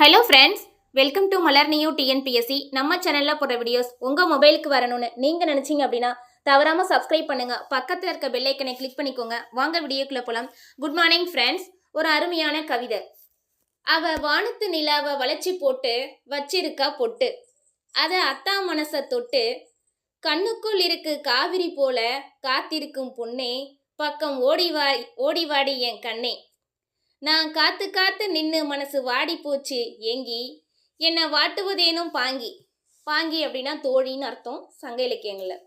Hello friends welcome to Malar new TNPSC நம்ம சேனலில் போடுற வீடியோஸ் உங்கள் மொபைலுக்கு வரணும்னு நீங்கள் நினச்சிங்க அப்படின்னா தவறாமல் சப்ஸ்கிரைப் பண்ணுங்க. பக்கத்தில் இருக்க பெல்லைக்கனை கிளிக் பண்ணிக்கோங்க. வாங்க வீடியோக்குள்ளே போகலாம் குட் மார்னிங் ஃப்ரெண்ட்ஸ் ஒரு அருமையான கவிதை. அவ வானத்து நிலாவை வளைச்சி போட்டு வச்சிருக்கா பொட்டு. அதை அத்தா மனசை தொட்டு கண்ணுக்குள் இருக்கு காவிரி போல காத்திருக்கும் பொண்ணே பக்கம் ஓடிவா ஓடிவாடி என் கண்ணே. நான் காத்து காத்து நின்று மனசு வாடி போச்சு. ஏங்கி என்னை வாட்டுவதேனும் பாங்கி. பாங்கி அப்படின்னா தோழின்னு அர்த்தம் சங்க இலக்கியங்களில்.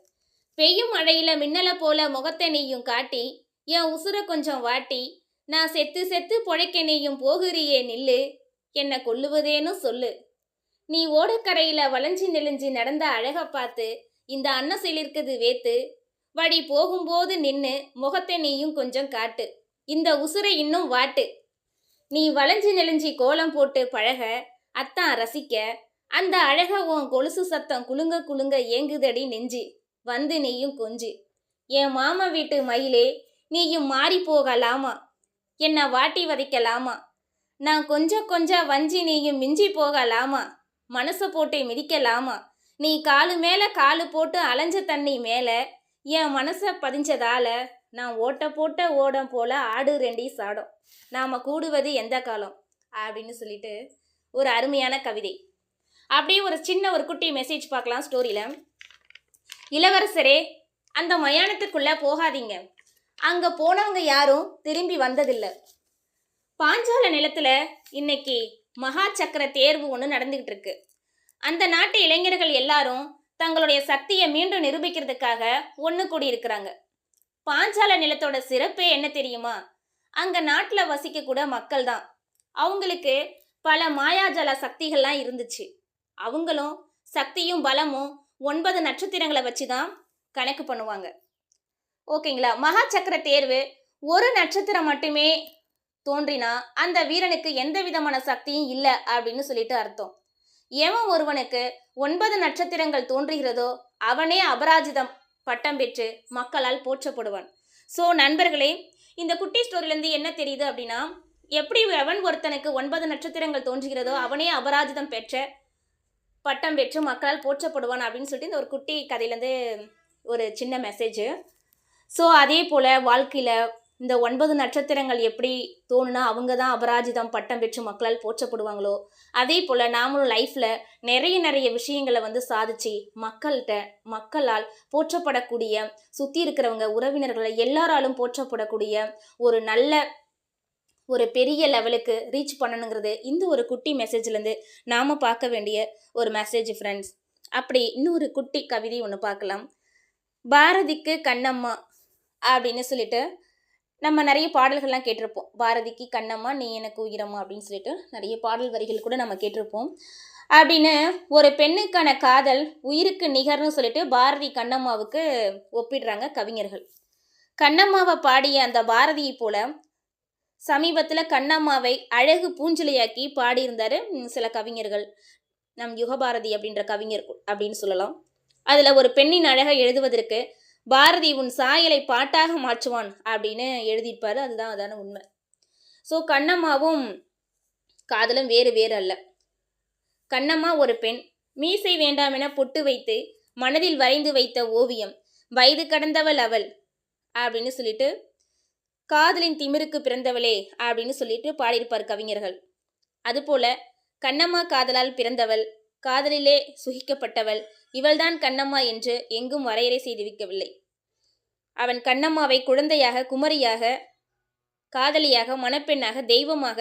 பெய்யும் மழையில் மின்னலை போல முகத்தை நீயும் காட்டி என் உசுரை கொஞ்சம் வாட்டி நான் செத்து செத்து பொழைக்க நீயும் போகிறியே நில்லு என்னை கொல்லுவதேனும் சொல்லு. நீ ஓடக்கரையில் வளைஞ்சி நெளிஞ்சு நடந்த அழகை பார்த்து இந்த அன்ன இருக்குது வேத்து. வழி போகும்போது நின்று முகத்தை நீயும் கொஞ்சம் காட்டு. இந்த உசுரை இன்னும் வாட்டு. நீ வளைஞ்சு நெளிஞ்சி கோலம் போட்டு பழக அத்தான் ரசிக்க. அந்த அழக உன் கொலுசு சத்தம் குலுங்க குலுங்க ஏங்குதடி நெஞ்சு. வந்து நீயும் கொஞ்சு. என் மாமா வீட்டு மயிலே நீயும் மாறி போகலாமா? என்னை வாட்டி வதைக்கலாமா? நான் கொஞ்சம் கொஞ்சம் வஞ்சி நீயும் மிஞ்சி போகலாமா? மனசை போட்டு மிதிக்கலாமா? நீ காலு மேலே காலு போட்டு அலைஞ்ச தண்ணி மேலே என் மனசை பதிஞ்சதால நான் ஓட்ட போட்ட ஓடம் போல ஆடு ரெண்டி சாடும். நாம் கூடுவது எந்த காலம்? அப்படின்னு சொல்லிட்டு ஒரு அருமையான கவிதை. அப்படியே ஒரு சின்ன ஒரு குட்டி மெசேஜ் பார்க்கலாம் ஸ்டோரியில் இளவரசரே அந்த மயானத்துக்குள்ளே போகாதீங்க. அங்கே போனவங்க யாரும் திரும்பி வந்ததில்லை. பாஞ்சால நிலத்தில் இன்னைக்கு மகா சக்கர தேர்வு ஒன்று நடந்துக்கிட்டு இருக்கு அந்த நாட்டு இளைஞர்கள் எல்லாரும் தங்களுடைய சக்தியை மீண்டும் நிரூபிக்கிறதுக்காக ஒன்று கூடி இருக்கிறாங்க பாஞ்சால நிலத்தோட சிறப்பே என்ன தெரியுமா? அங்க நாட்டில் வசிக்க கூட மக்கள் தான் அவங்களுக்கு பல மாயாஜால சக்திகள்லாம் இருந்துச்சு. அவங்களும் சக்தியும் பலமும் ஒன்பது நட்சத்திரங்களை வச்சு தான் கணக்கு பண்ணுவாங்க. ஓகேங்களா? மகா சக்கர தேர்வு ஒரு நட்சத்திரம் மட்டுமே தோன்றினா அந்த வீரனுக்கு எந்த விதமான சக்தியும் இல்லை அப்படின்னு சொல்லிட்டு அர்த்தம். எவன் ஒருவனுக்கு ஒன்பது நட்சத்திரங்கள் தோன்றுகிறதோ அவனே அபராஜிதம் பட்டம் பெற்று மக்களால் போற்றப்படுவான். ஸோ நண்பர்களே இந்த குட்டி ஸ்டோரியிலேருந்து என்ன தெரியுது அப்படின்னா எப்படி எவன் ஒருத்தனுக்கு ஒன்பது நட்சத்திரங்கள் தோன்றுகிறதோ அவனே அபராஜிதம் பெற்ற பட்டம் பெற்று மக்களால் போற்றப்படுவான் அப்படின்னு சொல்லிட்டு இந்த ஒரு குட்டி கதையிலேருந்து ஒரு சின்ன மெசேஜ் ஸோ அதே போல் வாழ்க்கையில் இந்த ஒன்பது நட்சத்திரங்கள் எப்படி தோணுனா அவங்க தான் அபராஜிதம் பட்டம் பெற்று மக்களால் போற்றப்படுவாங்களோ? அதே போல் நாமளும் லைஃப்பில் நிறைய நிறைய விஷயங்களை வந்து சாதிச்சு மக்கள்கிட்ட மக்களால் போற்றப்படக்கூடிய சுற்றி இருக்கிறவங்க உறவினர்களை எல்லாராலும் போற்றப்படக்கூடிய ஒரு நல்ல ஒரு பெரிய லெவலுக்கு ரீச் பண்ணணுங்கிறது இந்த ஒரு குட்டி மெசேஜ்லேருந்து நாம் பார்க்க வேண்டிய ஒரு மெசேஜ் ஃப்ரெண்ட்ஸ் அப்படி இன்னொரு குட்டி கவிதை ஒன்று பார்க்கலாம். பாரதிக்கு கண்ணம்மா அப்படின்னு சொல்லிட்டு நம்ம நிறைய பாடல்கள்லாம் கேட்டிருப்போம். பாரதிக்கு கண்ணம்மா நீ எனக்கு உயிரம்மா அப்படின்னு சொல்லிட்டு நிறைய பாடல் வரிகள் கூட நம்ம கேட்டிருப்போம். அப்படின்னு ஒரு பெண்ணுக்கான காதல் உயிருக்கு நிகர்னு சொல்லிட்டு பாரதி கண்ணம்மாவுக்கு ஒப்பிடுறாங்க கவிஞர்கள். கண்ணம்மாவை பாடிய அந்த பாரதியை போல சமீபத்தில் கண்ணம்மாவை அழகு பூஞ்சலியாக்கி பாடியிருந்தாரு சில கவிஞர்கள். நம் யுகபாரதி அப்படின்ற கவிஞர் அப்படின்னு சொல்லலாம். அதில் ஒரு பெண்ணின் அழகை எழுதுவதற்கு பாரதி உன் சாயலை பாட்டாக மாற்றுவான் அப்படின்னு எழுதியிருப்பாரு. அதுதான் அதான உண்மை. ஸோ கண்ணம்மாவும் காதலும் வேறு வேறு அல்ல. கண்ணம்மா ஒரு பெண். மீசை வேண்டாம் என பொட்டு வைத்து மனதில் வரைந்து வைத்த ஓவியம். வயது கடந்தவள் அவள் அப்படின்னு சொல்லிட்டு காதலின் திமிருக்கு பிறந்தவளே அப்படின்னு சொல்லிட்டு பாடியிருப்பார் கவிஞர்கள். அதுபோல கண்ணம்மா காதலால் பிறந்தவள் காதலிலே சுகிக்கப்பட்டவள். இவள்தான் கண்ணம்மா என்று எங்கும் வரையறை செய்து வைக்கவில்லை அவன் கண்ணம்மாவை குழந்தையாக குமரியாக காதலியாக மணப்பெண்ணாக தெய்வமாக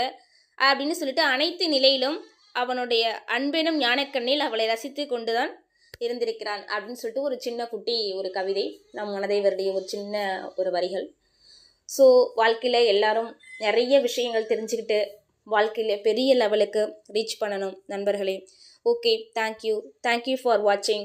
அப்படின்னு சொல்லிட்டு அனைத்து நிலையிலும் அவனுடைய அன்பெனும் ஞானக்கண்ணில் அவளை ரசித்து கொண்டுதான் இருந்திருக்கிறான் அப்படின்னு சொல்லிட்டு ஒரு சின்ன குட்டி ஒரு கவிதை நம் மனதை வருடைய ஒரு சின்ன ஒரு வரிகள். ஸோ வாழ்க்கையில் எல்லாரும் நிறைய விஷயங்கள் தெரிஞ்சுக்கிட்டு வாழ்க்கையில் பெரிய லெவலுக்கு ரீச் பண்ணணும் நண்பர்களே. ஓகே தேங்க்யூ தேங்க்யூ ஃபார் வாட்சிங்